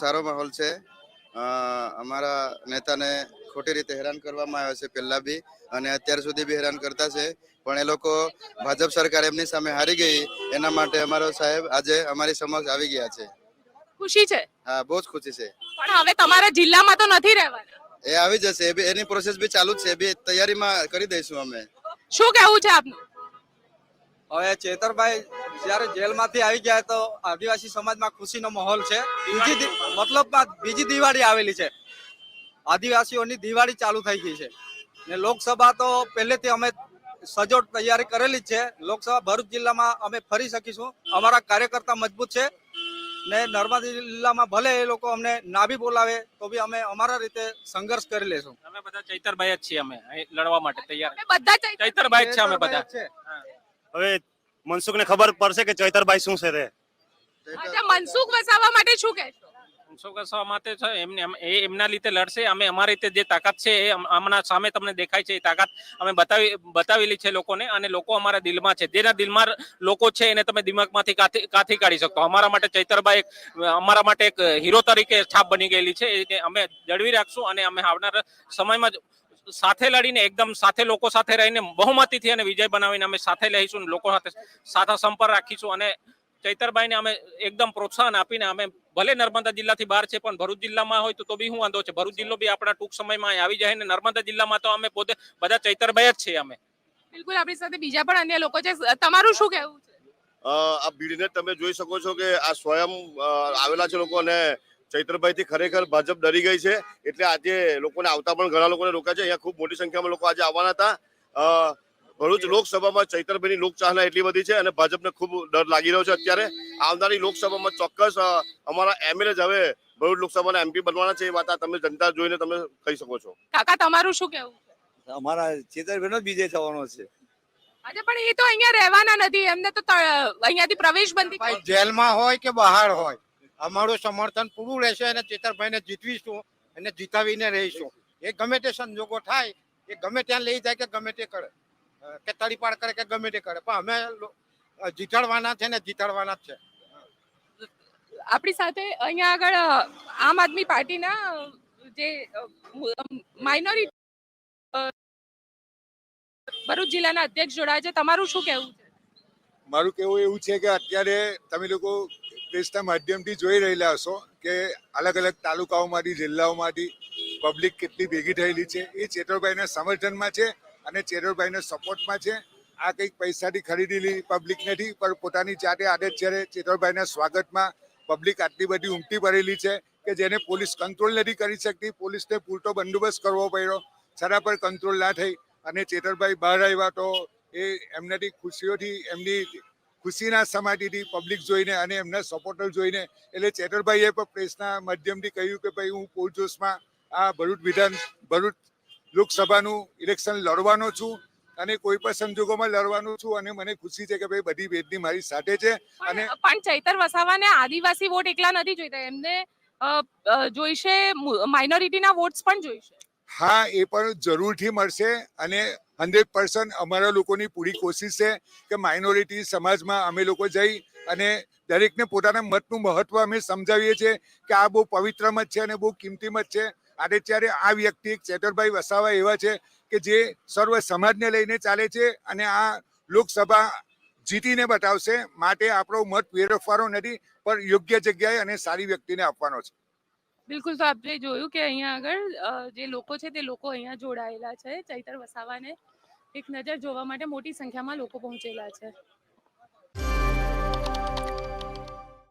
સારો માહોલ છે. અમારા નેતાને ખોટી રીતે હેરાન કરવામાં આવ્યા છે પહેલા બી અને અત્યાર સુધી બી હેરાન કરતા છે. પણ એ લોકો ભાજપ સરકાર એમની સામે હારી ગઈ એના માટે અમારો સાહેબ આજે અમારી સમક્ષ આવી ગયા છે. ખુશી છે? હા બહુ જ ખુશી છે. પણ હવે તમારા જિલ્લામાં તો નથી રહેવાના. એ આવી જશે એની પ્રોસેસ બી ચાલુ છે બી તૈયારીમાં કરી દઈશું અમે. શું કહેવું છે આપનું? હવે ચેતરભાઈ જ્યારે જેલમાંથી આવી ગયા તો આદિવાસી સમાજમાં ખુશીનો માહોલ છે. બીજી મતલબ મતલબમાં બીજી દિવાળી આવેલી છે. આદિવાસીઓની દિવાળી ચાલુ થઈ ગઈ છે. ને લોકસભા તો પહેલેથી અમે સજોડ તૈયારી કરેલી જ છે. લોકસભા ભરૂચ જિલ્લામાં અમે ફરી શકીશું. અમારા કાર્યકર્તા મજબૂત છે. ને નર્મદા જિલ્લામાં ભલે એ લોકો અમને ના બી બોલાવે તો બી અમે અમારા રીતે સંઘર્ષ કરી લેશું. અમે બધા ચૈતરભાઈ જ છીએ અમે. લડવા માટે તૈયાર. બધા ચૈતરભાઈ જ છે અમે બધા. છે. હવે મનસુખને ખબર પડશે કે ચૈતરભાઈ શું છે તે. અચ્છા મનસુખ વસાવા માટે શું કહેશો? મનસુખ વસાવા માટે છે એમને એ એમના લીધે લડશે. અમે અમારી રીતે જે તાકાત છે એ હમણાં સામે તમને દેખાય છે એ તાકાત અમે બતાવી બતાવેલી છે લોકોને અને લોકો અમારા દિલમાં છે. જેના દિલમાં લોકો છે એને તમે દિમાગમાંથી કાથી કાથી કાઢી શકો અમારા માટે ચૈતરભાઈ એક અમારા માટે એક હીરો તરીકે છાપ બની ગયેલી છે. એ કે અમે જળવી રાખશું અને અમે આવનાર સમયમાં જ સાથે લડીને એકદમ સાથે લોકો સાથે રહીને બહુમતીથી અને વિજય બનાવીને અમે સાથે લઈશું લોકો સાથે સાથે સંપર્ક રાખીશું અને ચૈતરભાઈને અમે એકદમ પ્રોત્સાહન આપીને અમે ભલે નર્મદા જિલ્લાથી બહાર છે પણ ભરૂચ જિલ્લામાં હોય તો તો બી હું વાંધો છે. ભરૂચ જિલ્લો બી આપણા ટૂંક સમયમાં આવી જાય ને નર્મદા જિલ્લામાં તો અમે પોતે બધા ચૈતરભાઈ જ છીએ અમે. બિલકુલ આપણી સાથે બીજા પણ અન્ય લોકો છે. તમારું શું કહેવું છે? આ ભીડને તમે જોઈ શકો છો કે આ સ્વયં આવેલા છે લોકો અને ચૈત્રભાઈ થી ખરેખર ભાજપ ડરી ગઈ છે. એટલે આજે લોકોને આવતા પણ ઘણા લોકોને રોક્યા છે. અહીંયા ખૂબ મોટી સંખ્યામાં લોકો આજે આવવાના હતા. ભરૂચ લોકસભામાં ચૈતરભાઈની લોકચાહના એટલી બધી છે અને ભાજપને ખૂબ ડર લાગી રહ્યો છે અત્યારે. આવનારી લોકસભામાં ચોક્કસ અમારા એમએલએ જ હવે ભરૂચ લોકસભાના એમપી બનવાના છે એ વાત તમે જનતા જોઈને તમે કહી શકો છો. કાકા તમારું શું કહેવું? અમારા ચેતરભાઈનો જ વિજય થવાનો છે. આજે પણ એ તો અહીંયા રહેવાના નથી. એમને તો ત- અહીંયાથી પ્રવેશ બંધી જેલમાં હોય કે બહાર હોય? અમારું સમર્થન પૂરું રહેશે અને ચેતરભાઈને જીતવીશું અને જીતાવીને રહીશું. એ ગમે તે સંજોગો થાય એ ગમે ત્યાં લઈ જાય કે ગમે તે કરે. કે તળીપાડ કરે કે ગમે તે કરે. પણ અમે જીતાડવાના છે ને જીતાડવાના જ છે. આપણી સાથે અહીંયા આગળ આમ આદમી પાર્ટીના જે માઇનોરિટી ભરૂચ જિલ્લાના અધ્યક્ષ જોડાય છે. તમારું શું કહેવું છે? મારું કહેવું એવું છે કે અત્યારે તમે લોકો પ્રેસના માધ્યમથી જોઈ રહેલા હશો કે અલગ અલગ તાલુકાઓમાંથી, જિલ્લાઓમાંથી પબ્લિક કેટલી ભેગી થયેલી છે. એ ચેતરભાઈના સમર્થનમાં છે અને ચેતરભાઈના સપોર્ટમાં છે. આ કંઈક પૈસાથી ખરીદેલી પબ્લિક નથી, પણ પોતાની જાતે આદત જ્યારે ચેતરભાઈના સ્વાગતમાં પબ્લિક આટલી બધી ઉમટી પડેલી છે કે જેને પોલીસ કંટ્રોલ નથી કરી શકતી. પોલીસને પૂરતો બંદોબસ્ત કરવો પડ્યો. છતાં પર કંટ્રોલ ના થઈ અને ચેતરભાઈ બહાર આવ્યા તો એ એમનાથી ખુશીઓથી એમની ખુશીના સમાધિથી પબ્લિક જોઈને અને એમના સપોર્ટર જોઈને એટલે ચેતરભાઈએ પણ પ્રેસના માધ્યમથી કહ્યું કે ભાઈ હું પૂરજોશમાં આ ભરૂચ વિધાન ભરૂચ લોકસભાનું ઇલેક્શન લડવાનો છું અને કોઈ પણ સંજોગોમાં લડવાનું છું અને મને ખુશી છે કે ભાઈ બધી વેદની મારી સાથે છે અને પણ ચૈતર વસાવાને આદિવાસી વોટ એકલા નથી જોઈતા. એમને જોઈશે માઇનોરિટીના વોટ્સ પણ જોઈશે. હા એ પણ જરૂરથી મળશે અને હંડ્રેડ પર્સન્ટ અમારા લોકોની પૂરી કોશિશ છે કે માઇનોરિટી સમાજમાં અમે લોકો જઈ અને દરેકને પોતાના મતનું મહત્વ અમે સમજાવીએ છીએ કે આ બહુ પવિત્ર મત છે અને બહુ કિંમતી મત છે. અને ત્યારે આ વ્યક્તિ ચેતરભાઈ વસાવા એવા છે કે જે સર્વ સમાજને લઈને ચાલે છે અને આ લોકસભા જીતીને બતાવશે. માટે આપણો મત વેરફવાનો નથી, પણ યોગ્ય જગ્યાએ અને સારી વ્યક્તિને આપવાનો છે. બિલકુલ, તો આપણે જોયું કે અહીંયા આગળ જે લોકો છે તે લોકો અહીંયા જોડાયેલા છે ચૈતર વસાવાને. એક નજર જોવા માટે મોટી સંખ્યામાં લોકો પહોંચેલા છે.